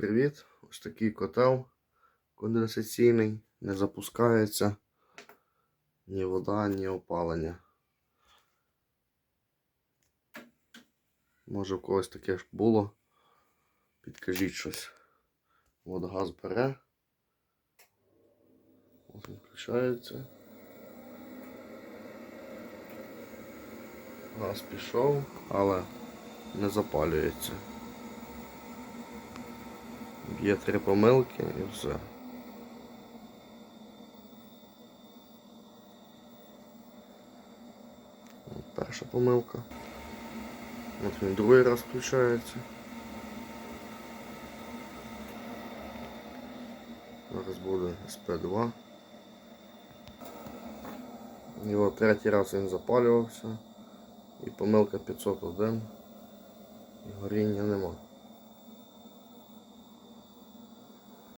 привіт! Ось такий котел конденсаційний, не запускається ні вода, ні опалення. Може у когось таке ж було. Підкажіть щось. От газ бере. Ось він включається. Газ пішов, але не запалюється. Є три помилки і все. Перша помилка. От він другий раз включається. Зараз буде СП2. І от третій раз він запалювався. І помилка 501. І горіння нема.